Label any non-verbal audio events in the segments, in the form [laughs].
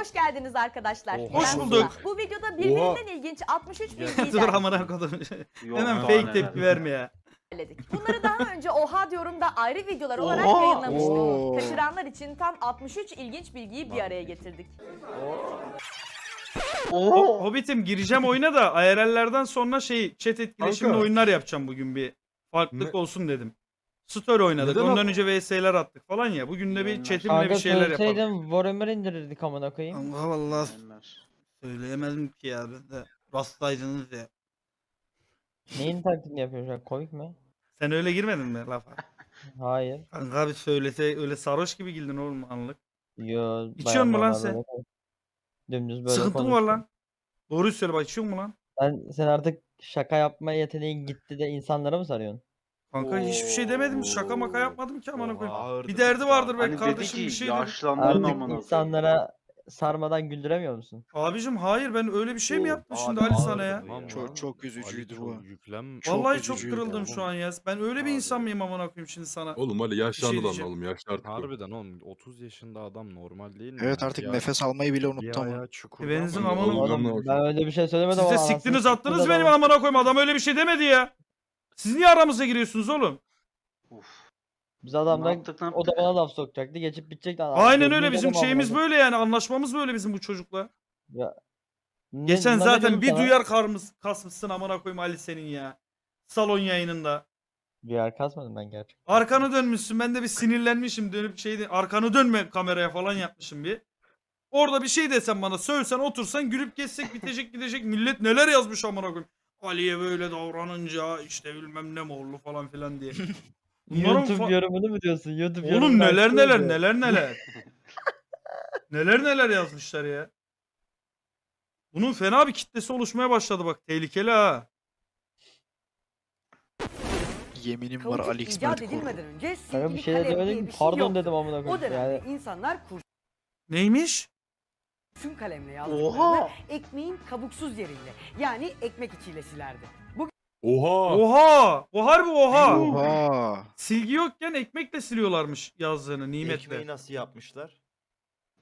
hoş geldiniz arkadaşlar. Oha. Hoş bulduk. Bu videoda birbirinden ilginç 63 bilgiyi Dur amına kodum. Hemen fake tepki verme ya. Bunları daha önce Oha diyorum da ayrı videolar olarak Oha. yayınlamıştık. Oo. Kaçıranlar için tam 63 ilginç bilgiyi bir araya getirdik. Oo. Hobbit'im gireceğim oyuna da IRL'lerden sonra şey chat etkileşimli Kanka. oyunlar yapacağım bugün bir. Farklılık Ne- olsun dedim. Story oynadık. Neden Ondan o- önce VS'ler attık falan ya. Bugün de bir Yayınlar. chatimle bir şeyler yapalım. söyleseydin Warhammer indirirdik amına koyayım. Allah vallahi söyleyemedim ki ya. Ben de rastlaydınız ya. Neyin taklidini yapıyorsun şu an? Komik mi? Sen öyle girmedin mi lafa? [laughs] Hayır. Kanka abi söylese öyle sarhoş gibi girdin oğlum anlık. Yo. İçiyorsun mu lan sen? böyle konuş- Dümdüz böyle Sıkıntın var lan. Doğruyu söyle bak içiyor mu lan? Sen, sen artık şaka yapma yeteneğin gitti de insanlara mı sarıyorsun? Kanka hiçbir şey demedim. Şaka maka yapmadım ki amına koyayım. Ağırdı Bir derdi vardır Hani belki dedi kardeşim ki bir şey dedim. yaşlandın Artık amına koyayım. insanlara sarmadan güldüremiyor musun? Abicim hayır ben öyle bir şey mi yaptım şimdi Ali sana ya? ya. Çok- çok üzücüydü bu. çok Yüklem. Vallahi çok çok üzücüydü kırıldım şu an ya. Ben öyle bir Abi. insan mıyım amına koyayım şimdi sana? Oğlum Ali yaşlandı lan diyeceğim. oğlum yaşlı artık. o. Harbiden oğlum 30 yaşında adam normal değil mi? Evet artık Ya- nefes almayı bile bir unuttu ama. ayağı çukurda benzin ama amına oğlum, koyayım. Oğlum Oğlum, ben öyle bir şey söylemedim Siz de ama anasını siktiniz siktiler attınız ama. benim amına koyayım. Adam öyle bir şey demedi ya. Siz niye aramıza giriyorsunuz oğlum? Uf. Biz Ne adamdan yaptık o da bana laf sokacaktı geçip bitecekti. Aynen öyle bizim şeyimiz amına böyle yani anlaşmamız böyle bizim bu çocukla. koyayım. Ne- Geçen ne zaten dedim bir sana? duyar karmız kasmışsın amına koyayım Ali senin ya. Salon yayınında. Duyar kasmadım ben gerçekten. Arkanı dönmüşsün ben de bir sinirlenmişim dönüp şeyde arkanı dönme kameraya falan yapmışım bir. Orada bir şey desen bana sövsen otursan gülüp geçsek bitecek gidecek millet neler yazmış amına koyayım. Ali'ye böyle davranınca işte bilmem ne morlu falan filan diye. [laughs] Bunların YouTube fa- yorumunu mu diyorsun? YouTube Oğlum yorumunu neler neler bir. neler neler. [laughs] neler neler yazmışlar ya. Bunun fena bir kitlesi oluşmaya başladı bak tehlikeli ha. Yeminim var Kauçuk Ali icat Korkut. edilmeden önce Kanka bir silgili şey de kalem diye demedim bir şey pardon yoktu. dedim amına O koyayım. dönemde Yani insanlar Neymiş? Kurşun kalemle yazdıklarını Oha. ekmeğin kabuksuz yeriyle yani ekmek içiyle silerdi. Oha. Oha! Bu harbi oha! Oha. Silgi yokken ekmekle siliyorlarmış yazdığını nimetle. Ekmeği nasıl yapmışlar?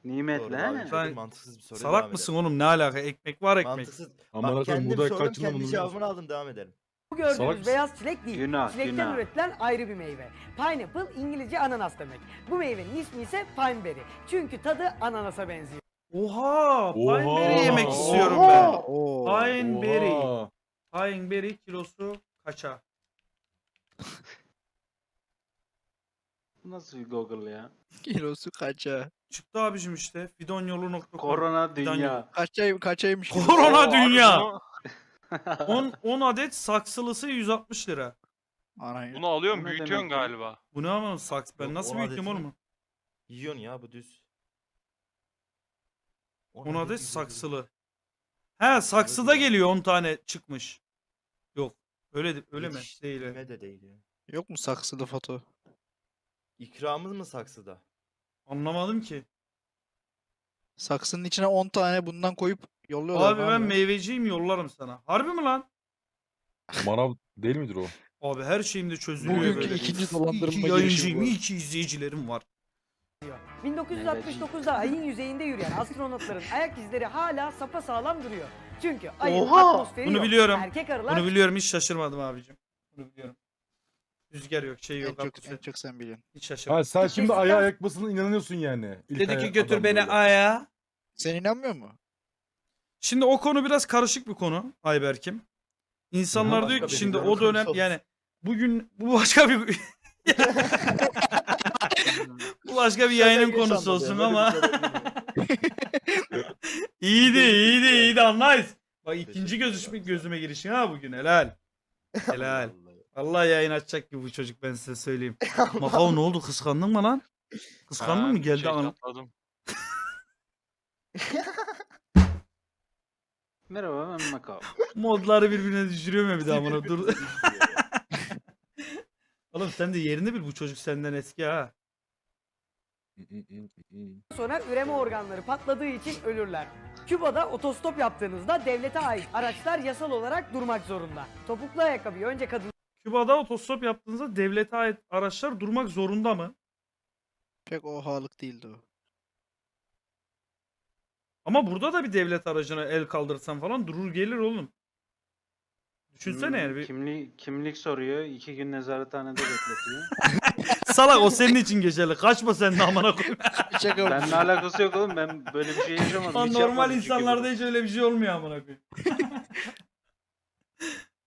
Nimetle Doğru abi, he? çok Sen mantıksız bir soru. Salak mısın edelim. oğlum ne alaka ekmek var ekmek. Mantıksız. Amına Bak kendim sordum kaç yılında kendi bunu cevabını aldım devam edelim. Bu Salak gördüğünüz mısın? beyaz çilek değil. Günah, Çilekten günah. üretilen ayrı bir meyve. Pineapple İngilizce ananas demek. Bu meyvenin ismi ise pineberry. Çünkü tadı ananasa benziyor. Oha! Oha! Pineberry yemek istiyorum Oha! ben. Oha. Pineberry kilosu kaça? [laughs] Bu Nasıl bir Google ya? Kilosu kaça? Çıktı abicim işte. Fidonyolu.com Korona dünya. Kaçay kaçaymış kilosu? Korona dünya. 10, 10 [laughs] adet saksılısı 160 lira. Anayı. Bunu alıyorum ne büyütüyorsun demek ya? galiba. Bu ne ama saks? Ben Yok, nasıl on büyüteyim adetini- oğlum? Yiyorsun ya bu düz. 10 adet yüz elli. saksılı. He saksıda geliyor 10 tane çıkmış. Yok. Öyle de- öyle mi? Değil. Yeme de değil ya. Yok mu saksılı foto? İkramımız mı saksıda? Anlamadım ki. Saksının içine 10 tane bundan koyup yolluyorlar. Abi ne ben meyveciyim yollarım sana. Harbi mi lan? Manav değil midir o? Abi her şeyimde çözülüyor Bugünkü böyle. ikinci İyi ki girişimi yayıncıyım, bu. iyi ki izleyicilerim var. 1969'da ayın yüzeyinde yürüyen astronotların ayak izleri hala sapasağlam duruyor. Çünkü ayın Oha! atmosferi Bunu yok. biliyorum. Erkek arılar Bunu biliyorum hiç şaşırmadım abicim. Bunu biliyorum. Rüzgar yok, şey En yok. çok, atmosfer. en çok sen biliyorsun. Hiç şaşırmadım. Ha sen şimdi ayağa yakmasına inanıyorsun yani. İlk Dedi ki götür beni aya. Sen inanmıyor mu? Şimdi o konu biraz karışık bir konu Ayberk'im. İnsanlar Başka diyor ki şimdi o dönem konusu yani bugün bu başka bir [laughs] [laughs] başka bir yayının konusu olsun ama [laughs] iyiydi iyiydi iyiydi nice. Bak ikinci Teşekkür gözüme, gözüme girişin ha bugün helal. [laughs] Helal. Allah yayın açacak gibi bu çocuk ben size söyleyeyim. [laughs] Makao ne oldu kıskandın mı lan? Kıskandın Ha, mı bir geldi şey an. katladım. Merhaba ben Macau. Modları birbirine düşürüyor mu bir daha bana dur. Oğlum sen de yerini bil bu çocuk senden eski ha. Sonra üreme organları patladığı için ölürler. Küba'da otostop yaptığınızda devlete ait araçlar yasal olarak durmak zorunda. Topuklu ayakkabıyı önce kadın Küba'da otostop yaptığınızda devlete ait araçlar durmak zorunda mı? Pek ohalık değildi o. Ama burada da bir devlet aracına el kaldırsan falan durur gelir oğlum. Düşünsene yani bir... Kimlik, kimlik soruyor. iki gün nezarethanede bekletiyor. [laughs] Salak o senin için geçerli. Kaçma sen de amına koyayım. [laughs] Şaka Benimle alakası yok oğlum. Ben böyle bir şey yaşamadım. Lan Hiç normal yapmadım çünkü insanlarda hiç öyle bir şey olmuyor amına koyayım. [laughs]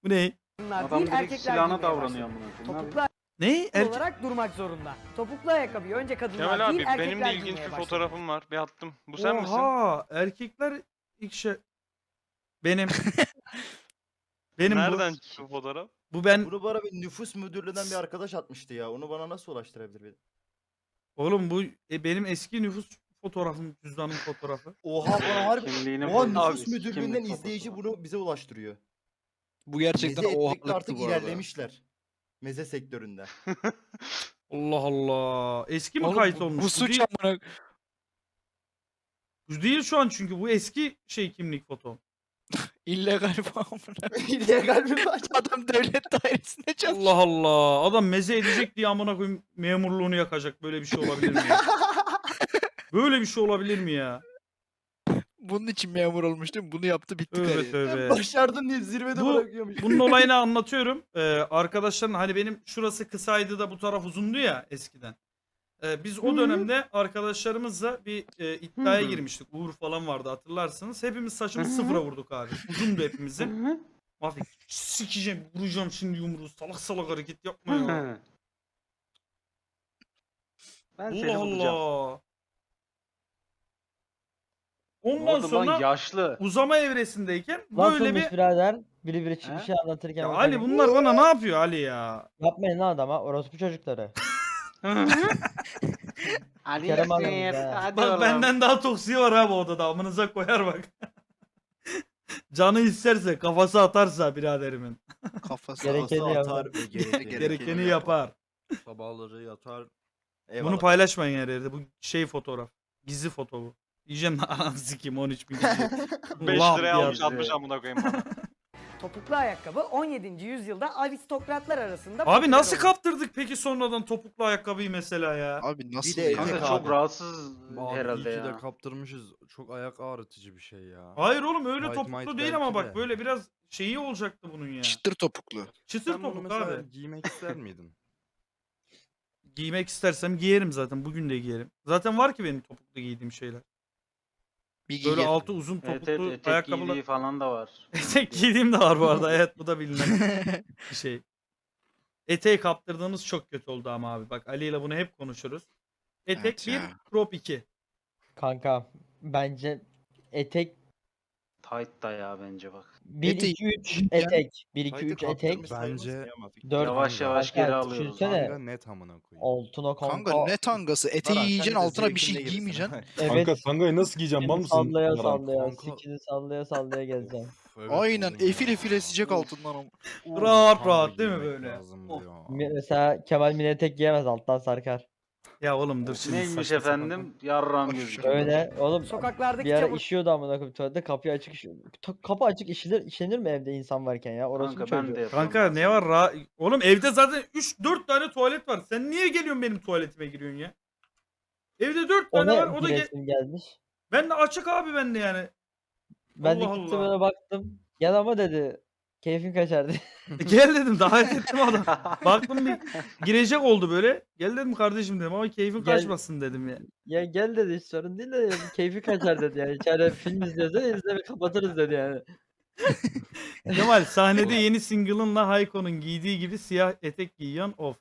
Bu ne? kadınlar Adam değil direkt erkekler silahına giymeye davranıyor başladı. amına koyayım. Ne Topuklu Ne? Er- olarak durmak zorunda. Topuklu ayakkabıyı önce kadınlar Kemal değil abi erkekler benim de ilginç giymeye bir başladı. fotoğrafım var. Bir attım. Bu sen misin? Oha, erkekler ilk şey... Benim. Benim Nereden bu. çıktı bu fotoğraf? Bu ben. Bunu bana bir nüfus müdürlüğünden bir arkadaş atmıştı ya. Onu bana nasıl ulaştırabilir? bir- Oğlum bu e, benim eski nüfus fotoğrafım, cüzdanım fotoğrafı. Oha bana harbi. Kimliğini Oha nüfus kimlik müdürlüğünden izleyici bunu bize ulaştırıyor. Bu gerçekten Meze etmekte ohalıktı artık bu arada. ilerlemişler. Meze sektöründe. [laughs] Allah Allah. Eski mi Oğlum kayıt bu- olmuş? Bu suç değil, amına. bu değil şu an çünkü bu eski şey kimlik foto. [laughs] illegal amına. [laughs] İllegal bir maç. [laughs] Adam devlet dairesinde çalışıyor. Allah Allah. Adam meze edecek diye amına koyayım memurluğunu yakacak. Böyle bir şey olabilir mi ya? Böyle bir şey olabilir mi ya? Bunun için memur olmuş değil mi? Bunu yaptı bitti kariyer. tövbe. Başardın diye zirvede Bu- bırakıyormuş. Bunun olayını anlatıyorum. Ee, arkadaşların hani benim şurası kısaydı da bu taraf uzundu ya eskiden. Ee, biz o Hı. dönemde arkadaşlarımızla bir e, iddiaya Hı. girmiştik. Uğur falan vardı hatırlarsınız. Hepimiz saçımızı Hı hı. sıfıra vurduk abi. Uzundu hepimizin. Hı hı. Abi sikeceğim vuracağım şimdi yumruğu. Salak salak hareket yapma ya. ben seni Allah bulacağım. Allah. Ne Ondan oldu sonra yaşlı. uzama evresindeyken böyle bir... birader? Biri biri çıkmış He? şey anlatırken. Ya Ali hani, bunlar bana ne yapıyor Ali ya? Yapmayın lan adama orospu çocukları. Ali Kerem abi Yasin, be. hadi Bak oğlum. benden daha toksiği var ha bu odada. Amınıza koyar bak. [laughs] Canı isterse kafası atarsa biraderimin. Kafası Gerekeni yapar. atar ve gerekeni, Gerekeni yapar. Sabahları yatar. Bunu Eyvallah. paylaşmayın her yerde. Bu şey fotoğraf. Gizli foto bu. Yiyeceğim lan [laughs] ananı sikeyim 13 bin kişi. [laughs] 5 Laf liraya diye almış atıyor. atmış amına koyayım bana. Topuklu ayakkabı 17. yüzyılda aristokratlar arasında Abi popüler nasıl oldu. kaptırdık peki sonradan topuklu ayakkabıyı mesela ya? Abi nasıl de ya? Kanka çok abi. rahatsız Abi herhalde iyi ki ya. de kaptırmışız. Çok ayak ağrıtıcı bir şey ya. Hayır oğlum öyle Might topuklu might değil ama belki bak de. böyle biraz şeyi olacaktı bunun ya. Çıtır topuklu. Çıtır Sen bunu topuk mesela abi. giymek ister miydin? [laughs] Giymek istersem giyerim zaten. Bugün de giyerim. Zaten var ki benim topuklu giydiğim şeyler. Bir Böyle giyer. altı uzun Evet, topuklu evet, etek ayakkabılar. giydiği falan da var. [laughs] Etek giydiğim de var bu arada. Evet bu da bilinen [laughs] bir şey. Eteği kaptırdığımız çok kötü oldu ama abi. Bak Ali ile bunu hep konuşuruz. Etek Evet 1, ya. crop 2. Kanka bence etek Tight da ya bence bak. 1 Eteği 2 3 giyince- etek 1 2 Haydi 3 etek Bence-. 4 Yavaş yavaş Kanka, geri alıyoruz. düşünsene. Kanka net amına koyayım. altına kanka. Kanka ne tangası? Eteği Baran, sen yiyeceksin de altına bir zevkinde şey girsin. giymeyeceksin. [laughs] Evet. Kanka tangayı nasıl giyeceğim mal mısın? sallaya Baran? sallaya Kanka- sikini sallaya sallaya gezeceğim. Evet Aynen oğlum ya. efil efil esecek altından ama. Rahat rahat değil mi giymek böyle? Of. Mesela Kemal mini etek giyemez alttan sarkar. Ya oğlum dur şimdi. Neymiş saçma sapan efendim? Yarram gözüküyor. Öyle oğlum Sokaklardaki bir ara çabuk işiyordu amına koyayım tuvalette kapıyı açık işiyor. Ta- Kapı açık işlenir, işlenir mi evde insan varken ya? Orası Kanka ben de Kanka ne var ra- Oğlum evde zaten 3-4 tane tuvalet var. Sen niye geliyorsun benim tuvaletime giriyorsun ya? Evde 4 tane var. Ona O da ge- giresim gelmiş. ben de açık abi ben de yani. Ben de Allah gittim Allah. öyle baktım. Gel ama dedi. Keyfin kaçardı. E, Gel dedim davet ettim adam. Baktım bir girecek oldu böyle. Gel dedim kardeşim dedim ama keyfin Gel. kaçmasın dedim ya. ya gel dedi hiç sorun değil de yani keyfi kaçar dedi yani. İçeride film izliyorsa izlemi kapatırız dedi yani. [laughs] Kemal sahnede yeni single'ınla Hayko'nun giydiği gibi siyah etek giyiyorsun of.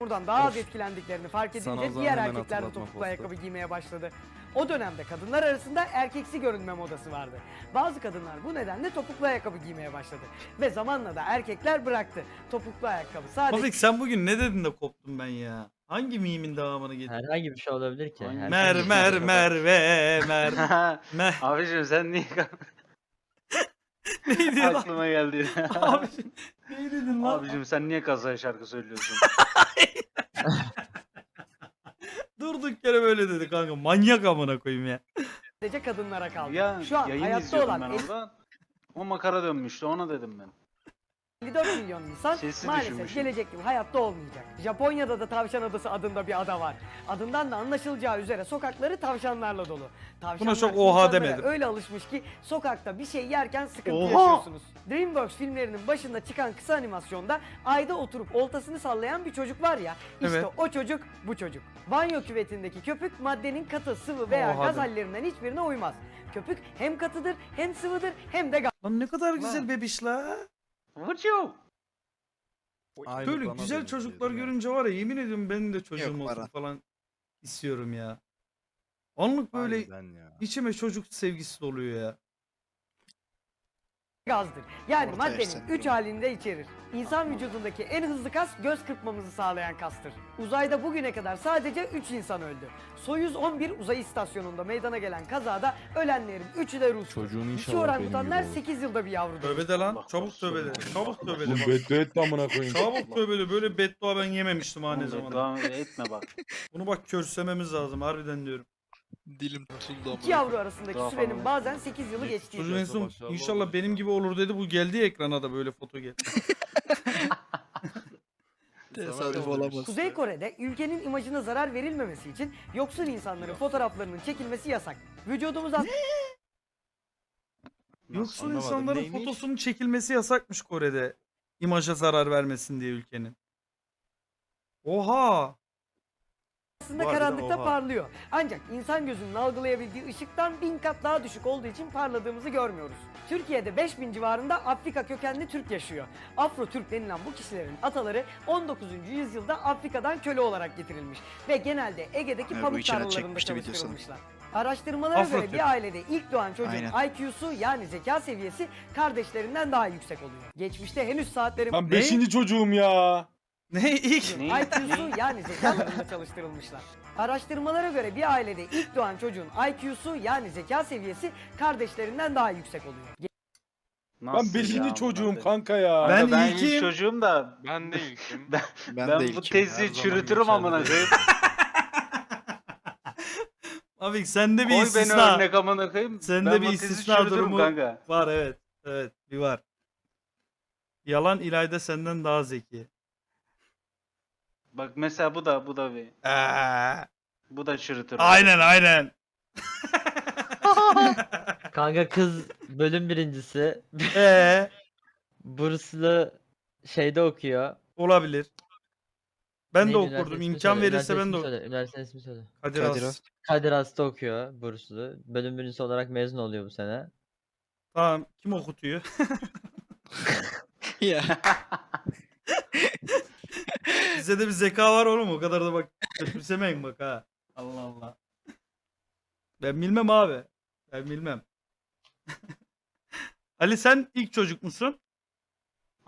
buradan daha az etkilendiklerini fark Sana o edince zaman diğer hemen erkekler de hatırlatma topuklu ayakkabı giymeye başladı. O dönemde kadınlar arasında erkeksi görünme modası vardı. Bazı kadınlar bu nedenle topuklu ayakkabı giymeye başladı. Ve zamanla da erkekler bıraktı. Topuklu ayakkabı sadece Mafik sen bugün ne dedin de koptum ben ya. Hangi mimin devamını getirdin? Herhangi bir şey olabilir ki. Herhangi Mer bir şey mer olabilir. merve mer [laughs] mer. Abicim sen niye [laughs] Neydi lan? aklıma geldi? [laughs] Abicim ne dedin lan? Abicim sen niye kazaya şarkı söylüyorsun? Durduk yere böyle dedi kanka. Manyak amına koyayım ya. sadece kadınlara kaldı. ya Şu an yayın hayatta izliyordum olan ben eski orada. O makara dönmüştü ona dedim ben. 54 milyon insan Sesi maalesef düşürmüşüm. gelecek yıl hayatta olmayacak. Japonya'da da Tavşan Adası adında bir ada var. Adından da anlaşılacağı üzere sokakları tavşanlarla dolu. Tavşanlar çok oha insanlara demedim. öyle alışmış ki sokakta bir şey yerken sıkıntı Oha! yaşıyorsunuz. DreamWorks filmlerinin başında çıkan kısa animasyonda ayda oturup oltasını sallayan bir çocuk var ya. işte Evet. o çocuk bu çocuk. Banyo küvetindeki köpük maddenin katı, sıvı veya Oha gaz de. hallerinden hiçbirine uymaz. Köpük hem katıdır hem sıvıdır hem de Lan ne kadar güzel bebiş la. You? Aynı Böyle bana güzel benziyor, çocuklar değil mi? görünce var ya yemin ediyorum benim de çocuğum Yok, olsun falan istiyorum ya. Anlık böyle ya. içime çocuk sevgisi doluyor ya. Gazdır. Yani Orta maddenin. 3 halinde içerir. İnsan vücudundaki en hızlı kas göz kırpmamızı sağlayan kastır. Uzayda bugüne kadar sadece 3 insan öldü. Soyuz 11 uzay istasyonunda meydana gelen kazada ölenlerin 3'ü de Rus. Çocuğun Dişi inşallah benim orangutanlar gibi olur. 8 yılda bir yavru doğurur. Tövbe de lan. Çabuk tövbe de. Çabuk tövbe de. Bak. beddua etme amına koyayım. Çabuk tövbe de. Böyle beddua ben yememiştim ha ne Oğlum zaman. Devam etme bak. Bunu bak körsememiz lazım harbiden diyorum. Dilim tutuldu İki ama. yavru arasındaki Daha sürenin falan. bazen 8 yılı geçtiği. Çocuğun en son inşallah benim gibi olur dedi. Bu geldi ya ekrana da böyle foto geldi. [laughs] Tesadüf olamaz. Kuzey Kore'de ülkenin imajına zarar verilmemesi için yoksul insanların fotoğraflarının çekilmesi yasak. Vücudumuz aslında Yoksul Anlamadım, insanların neymiş? fotosunun çekilmesi yasakmış Kore'de. İmaja zarar vermesin diye ülkenin. Oha! Aslında Harbiden karanlıkta oha. parlıyor. Ancak insan gözünün algılayabildiği ışıktan bin kat daha düşük olduğu için parladığımızı görmüyoruz. Türkiye'de 5000 civarında Afrika kökenli Türk yaşıyor. Afro-Türk denilen bu kişilerin ataları 19. yüzyılda Afrika'dan köle olarak getirilmiş ve genelde Ege'deki Evet, bu pamuk içine tarlalarında çekmişti videosunu. çalıştırılmışlar. Araştırmalara göre Afro-Türk. bir ailede ilk doğan çocuğun Aynen. IQ'su yani zeka seviyesi kardeşlerinden daha yüksek oluyor. Geçmişte henüz saatlerin Ben beşinci çocuğum ya. Ne ilk? IQ'su yani zeka alanında çalıştırılmışlar. Araştırmalara göre bir ailede ilk doğan çocuğun IQ'su yani zeka seviyesi kardeşlerinden daha yüksek oluyor. Ben Nasıl beşinci çocuğum kanka ya. Ben ben ilk çocuğum da Ben de ilkim. [laughs] ben, Ben, ben de bu ilkim. tezi çürütürüm amına koyayım. [laughs] Abi sende bir beni istisna. örnek amına koyayım. Sende ben bir istisna durumu kanka. var evet. Evet bir var. Yalan İlayda senden daha zeki. Bak mesela bu da bu da bir. Ee, Bu da çürütür. aynen aynen. [laughs] Kanka kız bölüm birincisi. Ee, Burslu şeyde okuyor. olabilir. Ben de Neydi, üniversite okurdum. ismi İmkan söyle, verirse üniversite ben ismi de söyle, Üniversite ismi söyle. Kadir Kadir Has. Has. Kadir Has'ta okuyor burslu. Bölüm birincisi olarak mezun oluyor bu sene. Tamam. Kim okutuyor? Ya. [laughs] Bizde de bir zeka var oğlum. O kadar da bak kötümsemeyin bak ha. Allah Allah. Ben bilmem abi. Ben bilmem. [laughs] Ali sen ilk çocuk musun?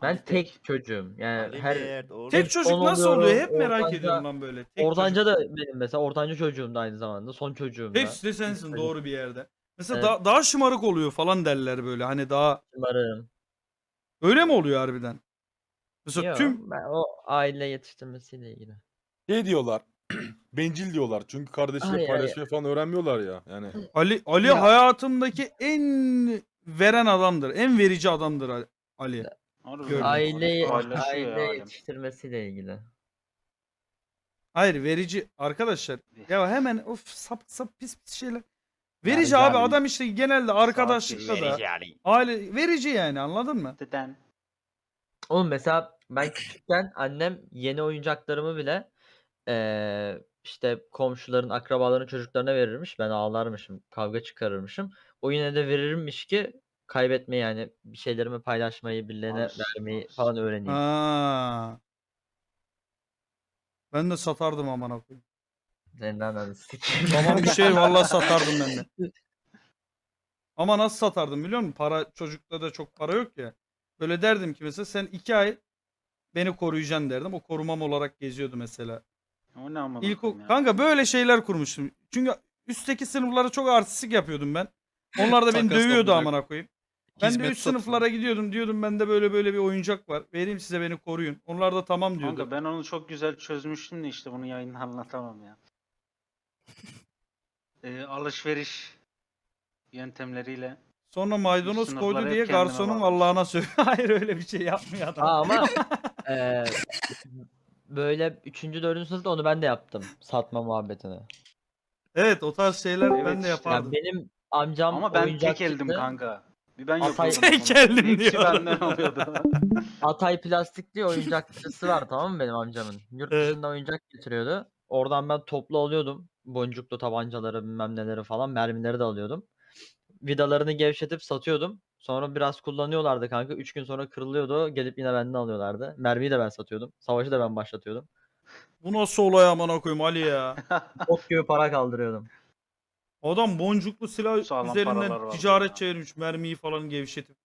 Ben Ali tek çocuğum. Yani Ali her Mert. Tek çocuk son nasıl oluyorum, oluyor? Hep merak ortanca- ediyorum lan böyle. Tek ortanca çocuk. da benim mesela ortanca çocuğum da aynı zamanda. Son çocuğum da. Hepsi de sensin Hepsi doğru bir yerde. Mesela Evet. da- daha şımarık oluyor falan derler böyle. Hani daha Şımarığım. öyle mi oluyor harbiden? Mesela Yok, tüm ben o aile yetiştirmesiyle ilgili. Şey diyorlar. [clears throat] Bencil diyorlar. Çünkü kardeşiyle Hayır, hayır. paylaşmayı falan öğrenmiyorlar ya. Yani Ali Ali Ya. hayatımdaki en veren adamdır. En verici adamdır Ali- Ali. Aile, Paylaşıyor aile alem. yetiştirmesiyle ilgili. Hayır verici arkadaşlar. Ya hemen of sap sap pis pis şeyler. Verici Yani- abi adam işte genelde arkadaşlıkta da yani. aile verici yani anladın mı? Deden. Oğlum mesela ben küçükken annem yeni oyuncaklarımı bile eee, işte komşuların, akrabaların çocuklarına verirmiş. Ben ağlarmışım, kavga çıkarırmışım. O yine de verirmiş ki kaybetmeyi yani bir şeylerimi paylaşmayı, birilerine vermeyi falan öğreneyim. Ha. Ben de satardım aman koyayım. Senden ananı sikeyim. Tamam bir şey vallahi [laughs] satardım ben de. Ama nasıl satardım biliyor musun? Para çocukta da çok para yok ya. Böyle derdim ki mesela sen iki ay beni koruyacaksın derdim. O korumam olarak geziyordu mesela. O ne amına İlk koyayım ya. kanka böyle şeyler kurmuştum. Çünkü üstteki sınıflara çok artistik yapıyordum ben. Onlar da beni Takas dövüyordu yapacak. amına koyayım. Ben de Hizmet üst satın. sınıflara gidiyordum diyordum bende böyle böyle bir oyuncak var. Vereyim size beni koruyun. Onlar da tamam diyordu. Kanka ben onu çok güzel çözmüştüm de işte bunu yayında anlatamam ya. [laughs] Ee, alışveriş yöntemleriyle Sonra maydanoz Sınıfları koydu hep diye kendime garsonun. Allah'ına söylüyor. [laughs] Hayır öyle bir şey yapmıyor adam. Ha, ama eee, [laughs] böyle 3. 4. sınıfta onu ben de yaptım. Satma muhabbetini. Evet o tarz şeyler Evet ben de işte. yapardım. Ya benim amcam Ama ben oyuncak tek eldim çıktı. kanka. Bir ben Atay- yapıyordum. Tek bunu. eldim Hepsi diyor. benden oluyordu. [laughs] Atay Plastik diye oyuncakçısı var tamam mı benim amcamın? Yurt Evet. dışından oyuncak getiriyordu. Oradan ben toplu alıyordum. Boncuklu tabancaları bilmem neleri falan mermileri de alıyordum. Vidalarını gevşetip satıyordum. Sonra biraz kullanıyorlardı kanka. 3 gün sonra kırılıyordu. Gelip yine benden alıyorlardı. Mermiyi de ben satıyordum. Savaşı da ben başlatıyordum. Bu nasıl olay amına koyayım Ali ya. [laughs] Ok gibi para kaldırıyordum. Adam boncuklu silah Sağlam paralar üzerinden vardı ticaret ya. çevirmiş mermiyi falan gevşetip.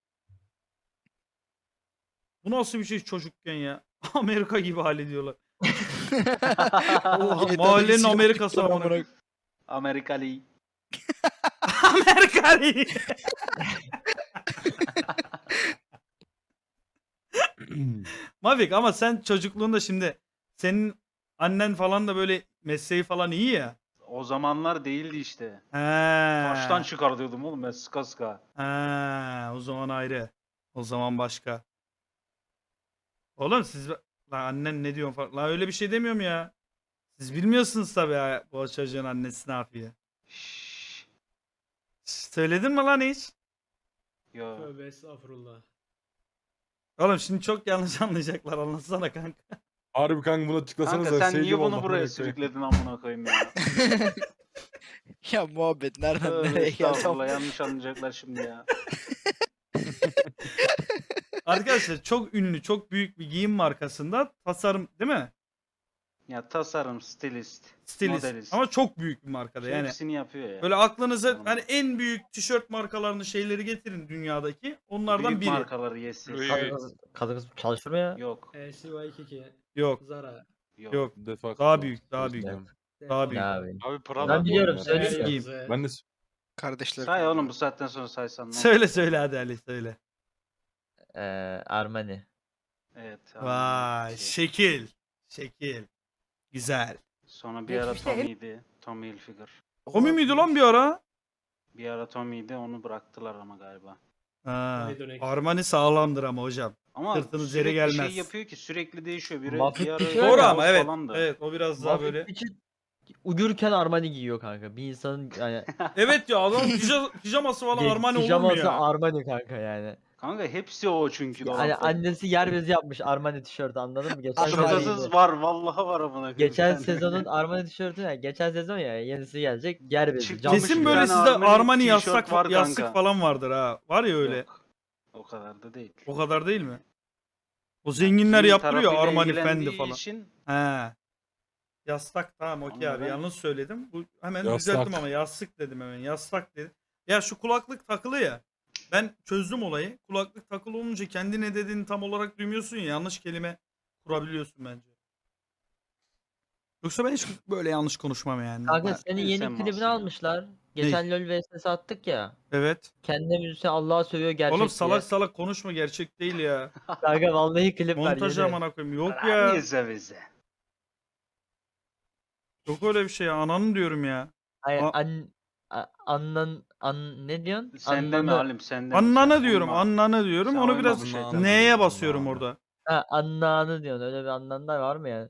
Bu nasıl bir şey çocukken ya? [laughs] Amerika gibi hallediyorlar. [laughs] Oha, mahallenin Amerikası amına koyayım. [laughs] Amerikali. Mavik ama sen çocukluğunda şimdi senin annen falan da böyle mesleği falan iyi ya. O zamanlar değildi işte. He. Taştan çıkartıyordum oğlum ben sıka sıka. He, o zaman ayrı. O zaman başka. Oğlum siz lan annen ne diyorsun falan. Lan öyle bir şey demiyorum ya. Siz bilmiyorsunuz tabii ya, bu çocuğun annesi ne yapıyor. Şşş. Söyledin mi lan hiç? Yo. Tövbe estağfurullah. Oğlum şimdi çok yanlış anlayacaklar anlatsana kanka. Harbi kanka bunu açıklasanız Kanka da sen niye bunu buraya sürükledin amına koyayım ya? [laughs] Ya muhabbet nereden Tövbe nereye geldi? estağfurullah yanlış anlayacaklar şimdi ya. [laughs] Arkadaşlar çok ünlü, çok büyük bir giyim markasında tasarım değil mi? Ya tasarım, stilist, Stilist. modelist. Ama çok büyük bir markada yani. Hepsini yapıyor ya. Böyle aklınıza Tamam. hani en büyük tişört markalarını şeyleri getirin dünyadaki. Onlardan Büyük biri. markaları yesin. Kadın kız, kadın kız çalışır mı ya? Yok, LCY 22, Yok, Zara. yok. yok. Defakto. Daha büyük, daha büyük. Yok. Daha büyük. Ya abi. Abi Prada. Ben biliyorum ya. söyle. Söyle. Giyim. Ben de Kardeşler. Say oğlum bu saatten sonra saysan ne olur? Söyle söyle hadi Ali söyle. Ee, Armani. Evet. Vay anladım. şekil. Şekil. Güzel. Sonra bir ara Geçmişte hep- Tommy'ydi. Tommy Hilfiger. Komi miydi lan bir ara? Bir ara Tommy'ydi onu bıraktılar ama galiba. Ha. Armani sağlamdır ama hocam. Ama Sırtınız sürekli yere gelmez. şey yapıyor ki sürekli değişiyor. Biri Mafik bir ara şey Doğru ama evet. falan da. Evet o biraz daha Mafik böyle. için uyurken Armani giyiyor kanka. Bir insanın yani Evet ya adam pija- pijaması falan Armani olur mu pijaması ya? Armani kanka yani. Kanka hepsi o çünkü. Hani dolapta. annesi yer bezi yapmış Armani tişörtü anladın mı? Geçen sezon, Şurasız var vallahi var amına koyayım. geçen Yani. sezonun Armani tişörtü ya. Geçen sezon ya yenisi gelecek yer bezi. Cam Kesin bir böyle tane sizde Armani Armani tişört yastık, var yastık kanka. falan vardır ha. Var ya öyle. Yok, O kadar da değil. O kadar değil mi? O zenginler Kimin yaptırıyor tarafıyla Armani ilgilendiği Fendi falan. Için He. Yastak tamam okey abi Anladım. yanlış söyledim. Bu hemen Yastak. düzelttim ama yastık dedim hemen. Yastak dedim. Ya şu kulaklık takılı ya. Ben çözdüm olayı. Kulaklık takılı olunca kendi ne dediğini tam olarak duymuyorsun ya. Yanlış kelime kurabiliyorsun bence. Yoksa ben hiç böyle yanlış konuşmam yani. Kanka Ben- senin yeni sen klibini almışlar. Geçen LoL vs attık ya. Evet. Kendine müzisyen Allah'a sövüyor gerçek Oğlum salak diye. salak konuşma gerçek değil ya. [laughs] Kanka vallahi klip var Montaj yeni. amına koyayım. Yok ya. Vize vize. Yok öyle bir şey ya. Ananı diyorum ya. Hayır an, a- annan an ne diyorsun? Sende mi Annanı- Halim Sen diyorum. olma. Annanı diyorum. Sen Onu biraz şeytan. neye basıyorum orada. Ha annanı diyorsun. Öyle bir annan da var mı ya?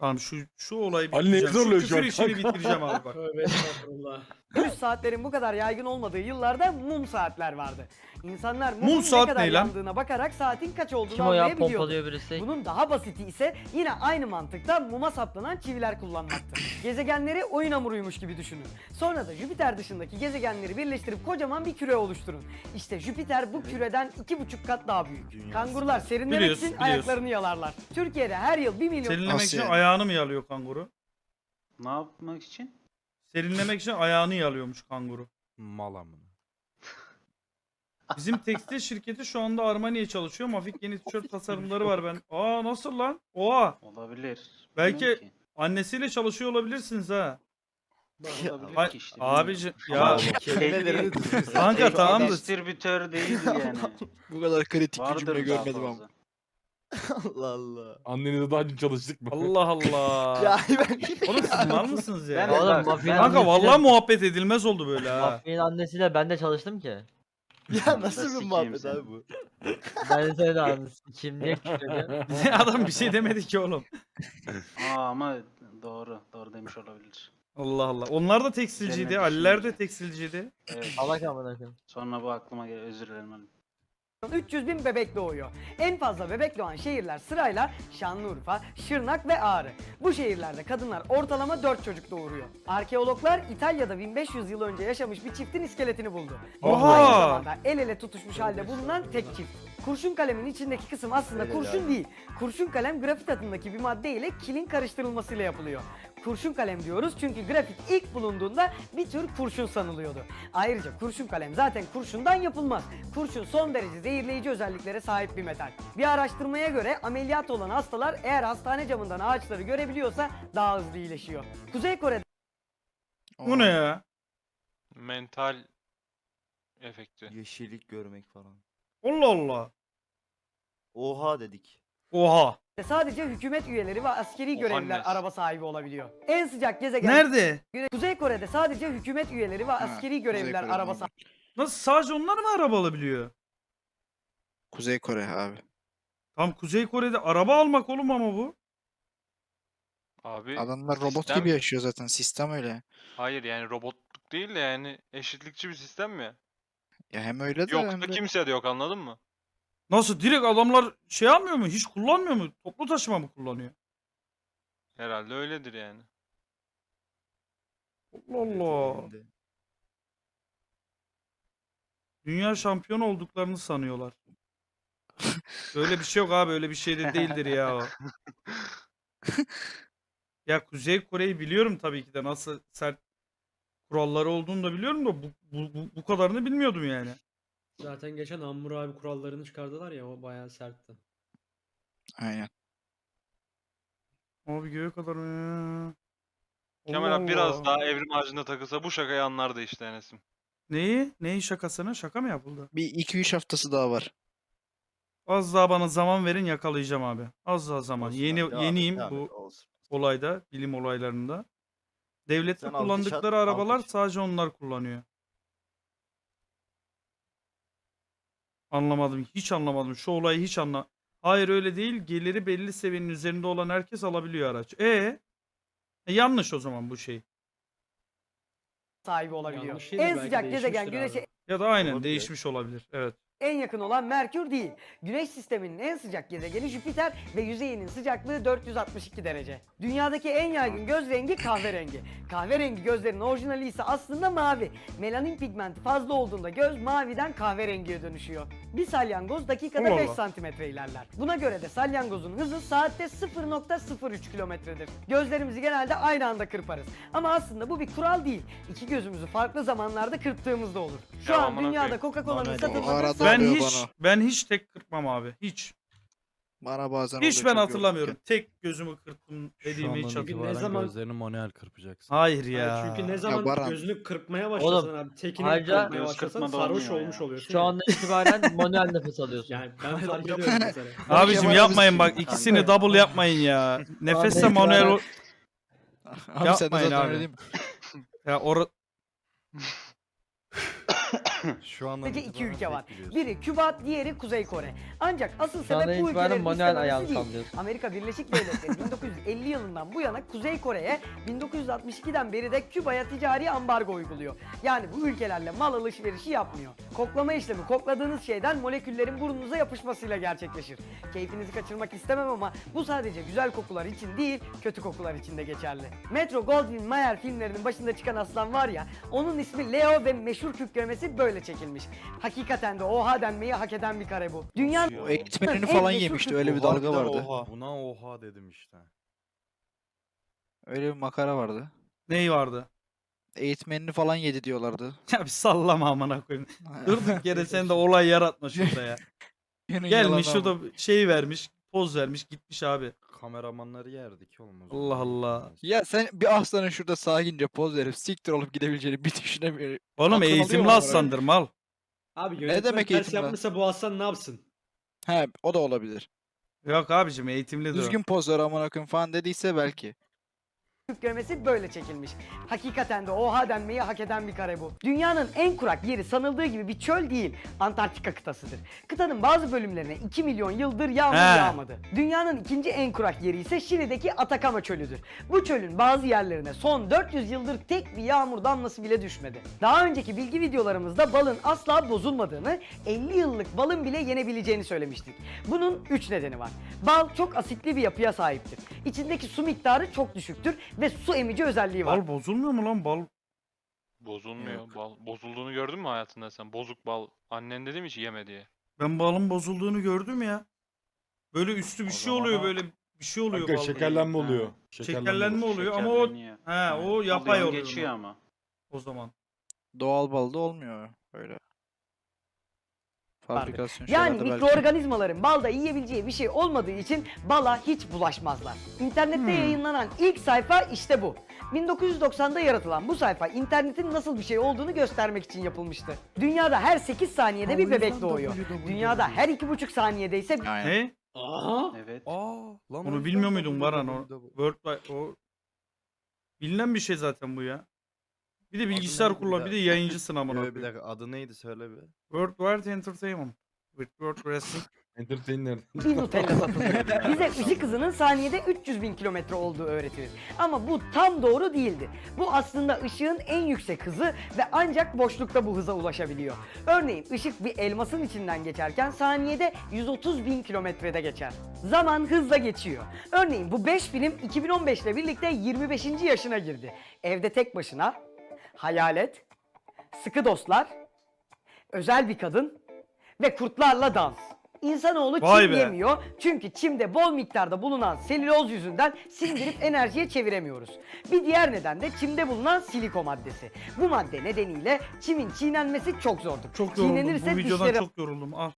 Tamam şu şu olayı Ali ne bitireceğim. Şu zorluyor küfür şu an işini kanka? bitireceğim abi bak. Tövbe estağfurullah. Üst saatlerin bu kadar yaygın olmadığı yıllarda mum saatler vardı. İnsanlar mumun Mum saat ne kadar ne lan? yandığına bakarak saatin kaç olduğunu Kim o ya anlayabiliyordu. pompalıyor birisi? Bunun daha basiti ise yine aynı mantıkta muma saplanan çiviler kullanmaktı. Gezegenleri oyun hamuruymuş gibi düşünün. Sonra da Jüpiter dışındaki gezegenleri birleştirip kocaman bir küre oluşturun. İşte Jüpiter bu küreden iki buçuk kat daha büyük. Kangurular serinlemek Biliyoruz, için biliyoruz. ayaklarını yalarlar. Türkiye'de her yıl 1 milyon Serinlemek Nasıl için yani? ayağını mı yalıyor kanguru? Ne yapmak için? Serinlemek için ayağını yalıyormuş kanguru. Mal amına. Bizim tekstil şirketi şu anda Armani'ye çalışıyor. Mafik yeni tişört tasarımları var ben. Aa nasıl lan? Oha. Olabilir. Belki- Bilmiyorum ki. Annesiyle çalışıyor olabilirsiniz ha. Olabilir ki işte. Abici [laughs] bilmiyorum. ya kanka tek tamam da Distribütör değildi yani. [laughs] Bu kadar kritik bir Vardır cümle daha görmedim fazla. ama. [laughs] Allah Allah. Annenizle daha önce çalıştık mı? Allah [laughs] Allah. Ya ben Oğlum siz [laughs] mal mısınız ya? Ben- Oğlum bak, mafyanın Kanka annesiyle- vallahi muhabbet edilmez oldu böyle ha. Mafyanın annesiyle ben de çalıştım ki. Ya nasıl bir sikeyim muhabbet seni. abi bu? Ben seni de anlasın. Kim niye küfür ediyor? Adam bir şey demedi ki oğlum. Aa ama doğru. Doğru demiş olabilir. Allah Allah. Onlar da tekstilciydi. Üzerine Aliler de düşününce. tekstilciydi. Evet. Allah koyayım. Sonra bu aklıma geldi. Özür dilerim. Hani. 300 bin bebek doğuyor. En fazla bebek doğan şehirler sırayla Şanlıurfa, Şırnak ve Ağrı. Bu şehirlerde kadınlar ortalama 4 çocuk doğuruyor. Arkeologlar İtalya'da 1500 yıl önce yaşamış bir çiftin iskeletini buldu. Oha! Aynı zamanda el ele tutuşmuş halde bulunan tek çift. Kurşun kalemin içindeki kısım aslında Helal kurşun abi. değil. Kurşun kalem grafit adındaki bir madde ile kilin karıştırılmasıyla yapılıyor. Kurşun kalem diyoruz çünkü grafit ilk bulunduğunda bir tür kurşun sanılıyordu. Ayrıca kurşun kalem zaten kurşundan yapılmaz. Kurşun son derece zehirleyici özelliklere sahip bir metal. Bir araştırmaya göre ameliyat olan hastalar eğer hastane camından ağaçları görebiliyorsa daha hızlı iyileşiyor. Kuzey Kore'de Bu ne ya? Mental efekti. Yeşillik görmek falan. Allah Allah. Oha dedik. Oha. sadece hükümet üyeleri ve askeri görevliler Ohannes. araba sahibi olabiliyor. En sıcak gezegen Nerede? Güney- Kuzey Kore'de sadece hükümet üyeleri ve askeri görevliler Kore, araba sahibi. Nasıl sadece onlar mı araba alabiliyor? Kuzey Kore abi. Tam Kuzey Kore'de araba almak oğlum ama bu. Abi Adamlar robot sistem- gibi yaşıyor zaten. Sistem öyle. hayır yani robotluk değil de yani eşitlikçi bir sistem mi? Ya hem öyle de Yok hem da de... kimse de yok anladın mı? Nasıl direkt adamlar şey yapmıyor mu? Hiç kullanmıyor mu? Toplu taşıma mı kullanıyor? Herhalde öyledir yani. Allah Allah. Dünya şampiyonu olduklarını sanıyorlar. [laughs] öyle bir şey yok abi öyle bir şey de değildir ya o. [laughs] ya Kuzey Kore'yi biliyorum tabii ki de nasıl sert kuralları olduğunu da biliyorum da bu, bu, bu, bu kadarını bilmiyordum yani. Zaten geçen Hammurabi kurallarını çıkardılar ya o bayağı sertti. Aynen. Abi göğe kadar mı ya? Kemal Allah abi biraz Allah. daha evrim ağacında takılsa bu şakayı anlardı işte Enes'im. Neyi? Neyin şakasını? Şaka mı yapıldı? Bir 2-3 haftası daha var. Az daha bana zaman verin yakalayacağım abi. Az daha zaman. Olsun Yeni abi, devam et, yeniyim devam et, bu olsun. olayda, bilim olaylarında. Devlette Sen alkış at, kullandıkları arabalar alkış. sadece onlar kullanıyor. Anlamadım. Hiç anlamadım. Şu olayı hiç anla. Hayır öyle değil. Geliri belli seviyenin üzerinde olan herkes alabiliyor araç. E, e yanlış o zaman bu şey. sahibi olabiliyor. Yanlış En belki sıcak gezegen değişmiştir Güneş'e Ya da aynen Olabilir. değişmiş olabilir. Evet. En yakın olan Merkür değil. Güneş sisteminin en sıcak gezegeni Jüpiter ve yüzeyinin sıcaklığı 462 derece. Dünyadaki en yaygın göz rengi kahverengi. Kahverengi gözlerin orijinali ise aslında mavi. Melanin pigmenti fazla olduğunda göz maviden kahverengiye dönüşüyor. Bir salyangoz dakikada Allah 5 Allah. santimetre ilerler. Buna göre de salyangozun hızı saatte 0.03 kilometredir. Gözlerimizi genelde aynı anda kırparız. Ama aslında bu bir kural değil. İki gözümüzü farklı zamanlarda kırptığımızda olur. Şu Ya an dünyada. Coca-Cola'nın satılması Ben oluyor hiç bana. ben hiç tek kırpmam abi. Hiç. Bana bazen Hiç oluyor ben çok hatırlamıyorum. Tek gözümü kırptım dediğimi hiç hatırlamıyorum. itibaren Ne zaman- gözlerini manuel kırpacaksın. Hayır ya. çünkü ne zaman Baran. gözünü kırpmaya başlasan abi tekini ayrıca- kırpmaya Göz başlasan kırpma da sarhoş olmuyor olmuş ya. oluyorsun. Şu ya. andan [laughs] itibaren manuel nefes alıyorsun. yani ben fark ediyorum mesela. [laughs] Abicim Kemal yapmayın bak ikisini double yapmayın ya. [laughs] Nefesse Abi, manuel o- Abi sen de Yapmayın zaten abi. öyle değil mi? ya or [coughs] Şu andan Peki iki ülke var. Biri Küba, diğeri Kuzey Kore. Ancak asıl Şu sebep bu itibaren ülkelerin manuel ayağını istememesi değil. sallıyorsun. Amerika Birleşik Devletleri [laughs] 1950 yılından bu yana Kuzey Kore'ye 1962'den beri de Küba'ya ticari ambargo uyguluyor. Yani bu ülkelerle mal alışverişi yapmıyor. Koklama işlemi kokladığınız şeyden moleküllerin burnunuza yapışmasıyla gerçekleşir. Keyfinizi kaçırmak istemem ama bu sadece güzel kokular için değil, kötü kokular için de geçerli. Metro Goldwyn Mayer filmlerinin başında çıkan aslan var ya, onun ismi Leo ve meşhur kükremesi böyle çekilmiş. Hakikaten de oha denmeyi hak eden bir kare bu. Dünyanın O eğitmenini En falan yemişti. Öyle bir dalga vardı. oha. Buna oha dedim işte. Öyle bir makara vardı. ney vardı? Eğitmenini falan yedi diyorlardı. [laughs] Ya bir sallama amına koyayım. [laughs] Durduk yere sen de olay yaratma şurada ya. Gelmiş yalan şurada şey vermiş, poz vermiş, gitmiş abi. Kameramanları yerdik oğlum. o Allah zaman. Allah. Ya sen bir aslanın şurada sakince poz verip siktir olup gidebileceğini bir düşünemiyorum. Oğlum Aklın alıyor eğitimli mu aslandır mal. Abi Ne yönetmen demek ters eğitim lan? yapmışsa bu aslan ne yapsın? He o da olabilir. Yok abicim eğitimlidir o. Düzgün poz ver amına koyayım falan dediyse belki. Yüklemesi böyle çekilmiş. Hakikaten de oha denmeyi hak eden bir kare bu. Dünyanın en kurak yeri sanıldığı gibi bir çöl değil, Antarktika kıtasıdır. Kıtanın bazı bölümlerine 2 milyon yıldır yağmur He. yağmadı. Dünyanın ikinci en kurak yeri ise Şili'deki Atakama çölüdür. Bu çölün bazı yerlerine son 400 yıldır tek bir yağmur damlası bile düşmedi. Daha önceki bilgi videolarımızda balın asla bozulmadığını, 50 yıllık balın bile yenebileceğini söylemiştik. Bunun 3 nedeni var. Bal çok asitli bir yapıya sahiptir. İçindeki su miktarı çok düşüktür ve su emici özelliği var. Bal bozulmuyor mu lan bal? Bozulmuyor. Bal, bozulduğunu gördün mü hayatında sen? Bozuk bal. Annen dedi mi hiç yeme diye. Ben balın bozulduğunu gördüm ya. Böyle üstü bir O şey zaman oluyor böyle bir şey oluyor balda. şekerlenme oluyor. Şekerlenme oluyor ama o Şekerleniyor. he o yapay Alıyorsun, oluyor. geçiyor ama. O zaman. Doğal balda olmuyor öyle. Fabrikasyon Yani şeylerde belki. mikroorganizmaların balda yiyebileceği bir şey olmadığı için bala hiç bulaşmazlar. İnternette Hmm. yayınlanan ilk sayfa işte bu. 1990'da yaratılan bu sayfa internetin nasıl bir şey olduğunu göstermek için yapılmıştı. Dünyada her 8 saniyede bir bebek doğuyor. Dünyada her 2,5 saniyede ise Aynen. Ne? Aha. Evet. Aa, lan Onu bilmiyor muydun Baran o? World Wide- o bilinen bir şey zaten bu ya. Bir de bilgisayar kullan, bir de yayıncısın amına Yo, bir koyayım. dakika adı neydi söyle bir. World Wide Entertainment. With World Wrestling. Entertainer. bir Nutella [laughs] satılıyor. Bize ışık hızının saniyede 300 bin kilometre olduğu öğretilir. Ama bu tam doğru değildi. Bu aslında ışığın en yüksek hızı ve ancak boşlukta bu hıza ulaşabiliyor. Örneğin ışık bir elmasın içinden geçerken saniyede 130 bin kilometrede geçer. Zaman hızla geçiyor. Örneğin bu 5 film 2015 ile birlikte 25. yaşına girdi. Evde tek başına, hayalet, sıkı dostlar, özel bir kadın ve kurtlarla dans. İnsanoğlu Vay çim be. yemiyor çünkü çimde bol miktarda bulunan selüloz yüzünden sindirip enerjiye çeviremiyoruz. Bir diğer neden de çimde bulunan siliko maddesi. Bu madde nedeniyle çimin çiğnenmesi çok zordur. Çok yoruldum. Çiğnenirse Bu videodan dişleri çok yoruldum. Al.